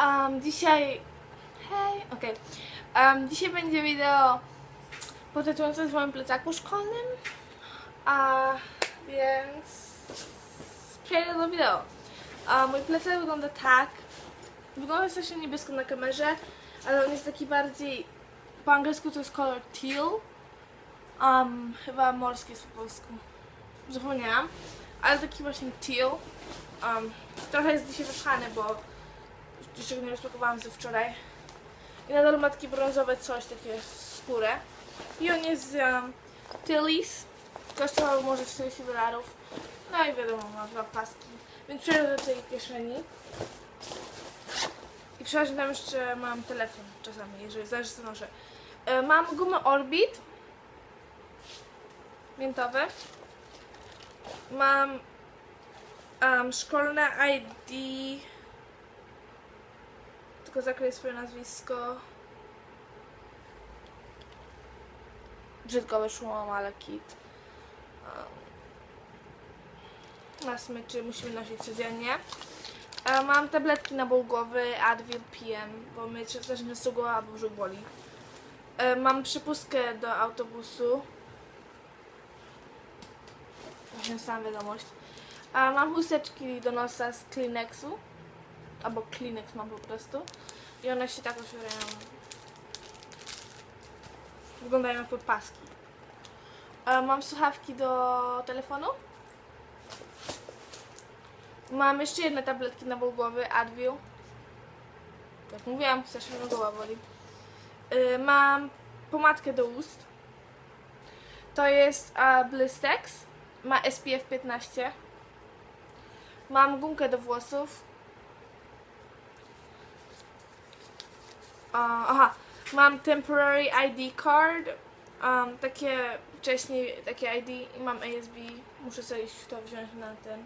Um, dzisiaj... Hej, okej. Um, dzisiaj będzie wideo pod tytułem coś w moim plecaku szkolnym. A więc... Przejdę do wideo. A mój plecak wygląda tak. Wygląda strasznie niebiesko na kamerze, ale on jest taki bardziej... Po angielsku to jest color teal. Um, chyba morski jest po polsku. Zapomniałam. Ale taki właśnie teal. Um, trochę jest dzisiaj wypchany, bo jeszcze go nie rozpakowałam ze wczoraj. I na dole ma takie brązowe coś, takie skórę. I on jest z um, Tilly's. Kosztował może 40 dolarów. No i wiadomo, ma dwa paski. Więc przejdę do tej kieszeni. I przeważnie tam jeszcze mam telefon czasami, jeżeli zależy co noszę. E, Mam gumę Orbit. Miętowe. Mam um, szkolne ID. Tylko zakryję swoje nazwisko. Brzydko wyszło, ale kit. Na smyczy musimy nosić codziennie. Mam tabletki na ból głowy, Advil PM, bo mnie też często głowa albo brzuch boli. Mam przypustkę do autobusu. Właśnie sam wiadomość. A mam chusteczki do nosa z Kleenexu. Albo Kleenex mam po prostu. I one się tak otwierają. Wyglądają jak podpaski. Mam słuchawki do telefonu. Mam jeszcze jedne tabletki na ból głowy, Advil. Jak mówiłam, strasznie mnie głowa boli. Y, mam pomadkę do ust. To jest Blistex. Ma SPF 15. Mam gumkę do włosów. Aha, mam temporary ID card. Um, takie wcześniej, takie ID i mam ASB. Muszę sobie to wziąć na ten.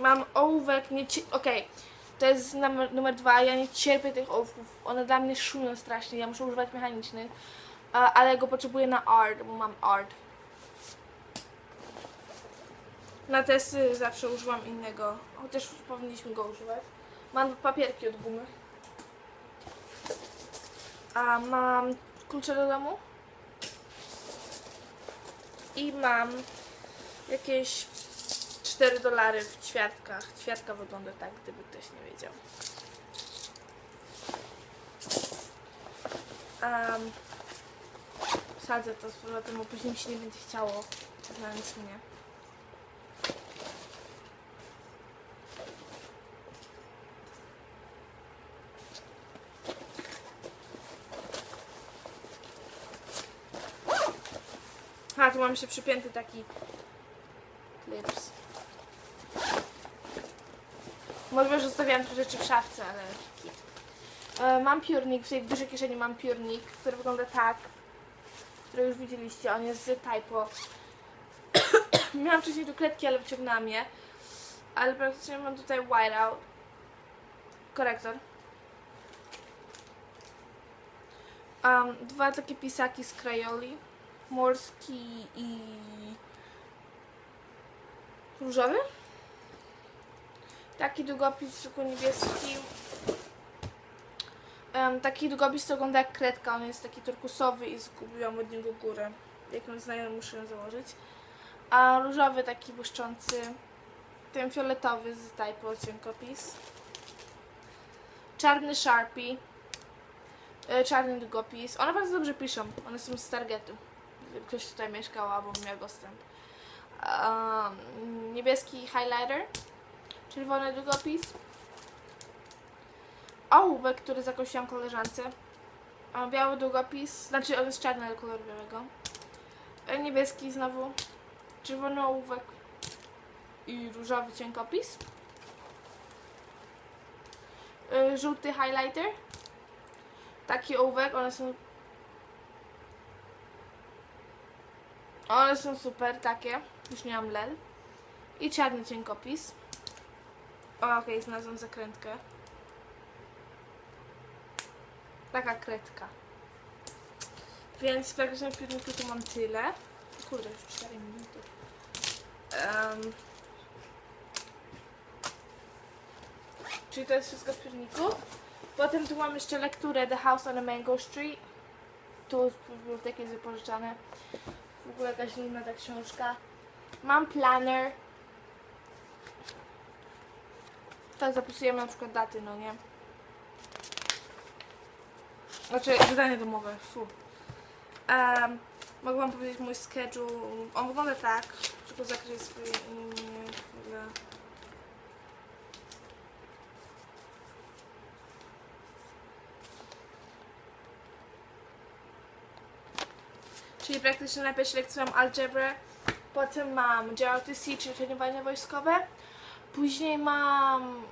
Mam ołówek, nie okej. To jest numer, numer dwa, ja nie cierpię tych ołówków. One dla mnie szumią strasznie, ja muszę używać mechanicznych. Ale go potrzebuję na art, bo mam art. Na testy zawsze używam innego, chociaż powinniśmy go używać. Mam papierki od gumy. A mam klucze do domu. I mam jakieś 4 dolary w ćwiartkach. Ćwiartka wygląda tak, gdyby ktoś nie wiedział. Um, wsadzę to z powrotem, bo później mi się nie będzie chciało znaleźć mnie. A, tu mam jeszcze przypięty taki klips. Może że zostawiałam te rzeczy w szafce, ale kit. E, mam piórnik, w tej dużej kieszeni mam piórnik, który wygląda tak, który już widzieliście, on jest z Typo. Miałam wcześniej tu kredki, ale wyciągnęłam je. Ale praktycznie mam tutaj whiteout. Korektor. Um, dwa takie pisaki z krajoli. Morski i różowy. Taki długopis tylko niebieski. Um, taki długopis to wygląda jak kredka, on jest taki turkusowy i zgubiłam od niego górę. Jak ją znajomy muszę ją założyć. A różowy taki błyszczący. Ten fioletowy z typo cienkopis. Czarny Sharpie. E, Czarny długopis. One bardzo dobrze piszą. One są z Targetu. Ktoś tutaj mieszkał albo miał dostęp. Um, niebieski highlighter. Czerwony długopis. Ołówek, który zakosiłam koleżance. Biały długopis. Znaczy on jest czarny, ale kolor białego. E, Niebieski znowu. Czerwony ołówek. I różowy cienkopis. E, Żółty highlighter. Taki ołówek, one są One są super, takie. Już nie mam lel. I czarny cienkopis. O, okej, znalazłam zakrętkę. Taka kredka. Więc praktycznie w piórniku tu mam tyle. Kurde, już 4 minuty. Um, czyli to jest wszystko w piwniku. Potem tu mam jeszcze lekturę The House on a Mango Street. Tu z biblioteki jest wypożyczane. W ogóle jakaś inna ta książka. Mam planner. Tak zapisujemy na przykład daty, no nie? Znaczy zadanie domowe, fu. Um, mogę wam powiedzieć mój schedule. On wygląda tak, tylko zakryję swoje imię. Czyli praktycznie na pierwszej lekcji mam algebrę, potem mam JRTC, czyli trenowanie wojskowe, później mam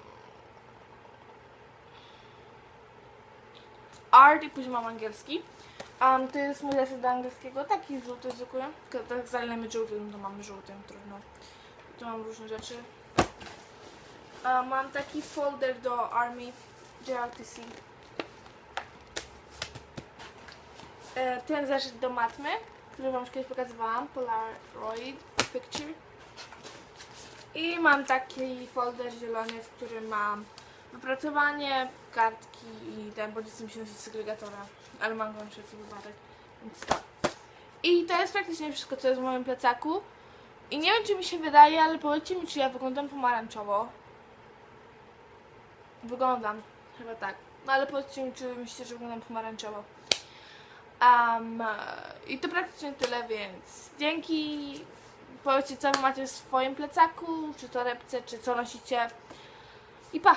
art i później mam angielski. Um, to jest mój zeszyt do angielskiego, taki żółty zwykły, tak zalejemy żółtym, to mamy żółtym, trudno. Tu mam różne rzeczy. Um, mam taki folder do Army JRTC. E, ten zeszyt do matmy, który wam już kiedyś pokazywałam, Polaroid Picture. I mam taki folder zielony, w którym mam wypracowanie, kartki i ten, bo chcę mi się nosić segregatora, ale mam go na wszelki wypadek, więc tak. I to jest praktycznie wszystko, co jest w moim plecaku. I nie wiem, czy mi się wydaje, ale powiedzcie mi, czy ja wyglądam pomarańczowo. Wyglądam, chyba tak. No ale powiedzcie mi, czy myślicie, że wyglądam pomarańczowo. Um, I to praktycznie tyle, więc dzięki. Powiedzcie, co macie w swoim plecaku, czy torebce, czy co nosicie. I pa!